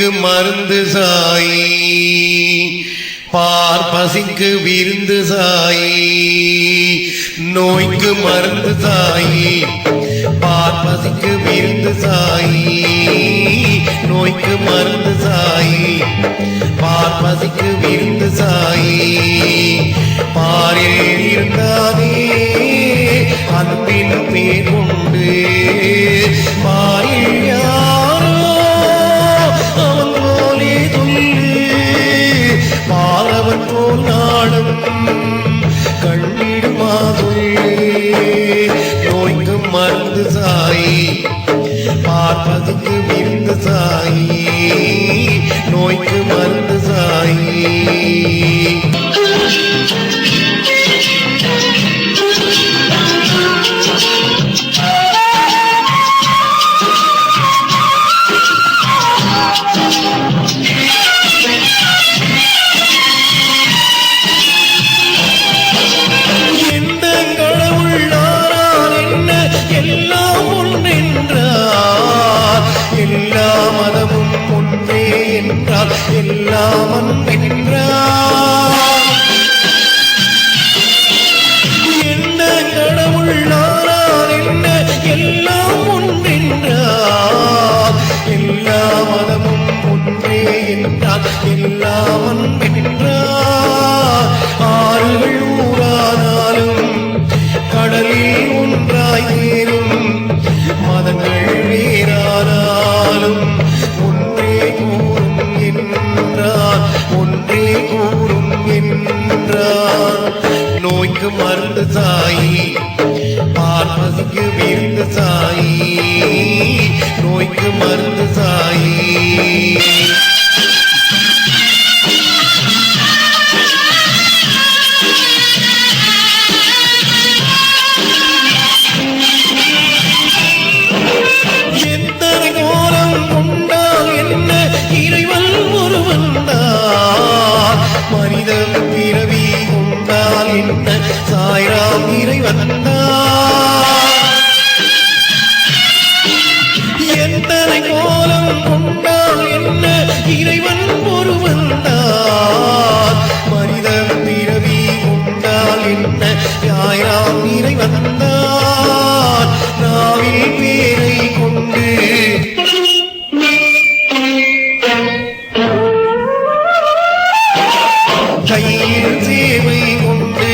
நோய்க்கு மருந்து சாயி. பார்ப்பசிக்கு விருந்து சாயி. நோய்க்கு மருந்து சாயி. பார்ப்பசிக்கு விருந்து சாயி. நோய்க்கு மருந்து சாயி. பார்ப்பசிக்கு விருந்து சாயி. பாரில் இருந்தாதே அன்பின் மருந்து சாயி. பார்ப்பதுக்கு விருந்து சாயி. நோய்க்கு மருந்து சாயி. எல்லா மதமும் ஒன்றே என்றால் எல்லாம் என்றால் சாய்ராம் இறைவன் தான் எத்தனை கோலம் கொண்டால் என்ன? இறைவன் ஒருவன் தான் மனித பிறவி கொண்டால் என்ன? யாயிரம் இறைவன் தான் நாவில் பேரை கொண்டு. கையில் சேவை கொண்டு.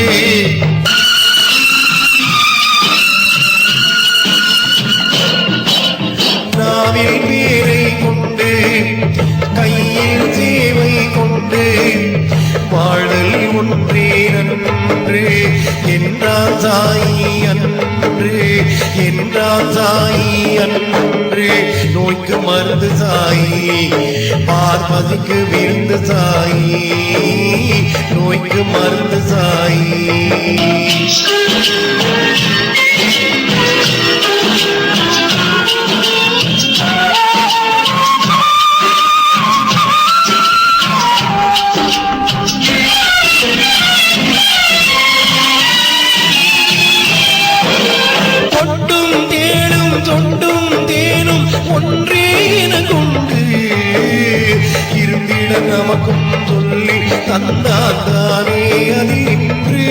ஒன்றே வாழல் ஒன்றே நன்று. என்றான் தாயி அன்றே. என்றான் தாயி அன்றே. நோய்க்கு மருந்து தாயி பார்வதிக்கு விருந்து தாயி நோய்க்கு மருந்து சாயி. நமக்கும் சொல்லி தந்தானே அது இன்று.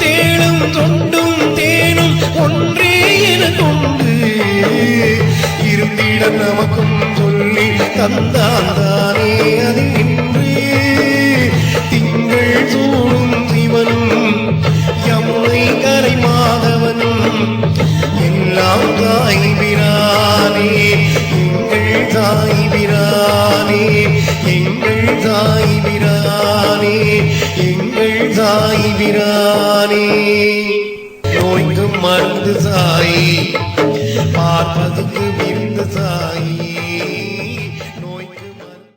தேனும் தொண்டும் தேனும் ஒன்றே என கொண்டு இருந்திட நமக்கும் சொல்லி தந்தானே அது எங்கள் தாய் பிரானே எங்கள் தாய் பிரானே. நோய்க்கு மருந்து சாயி பார்ப்பதுக்கு விருந்து சாயி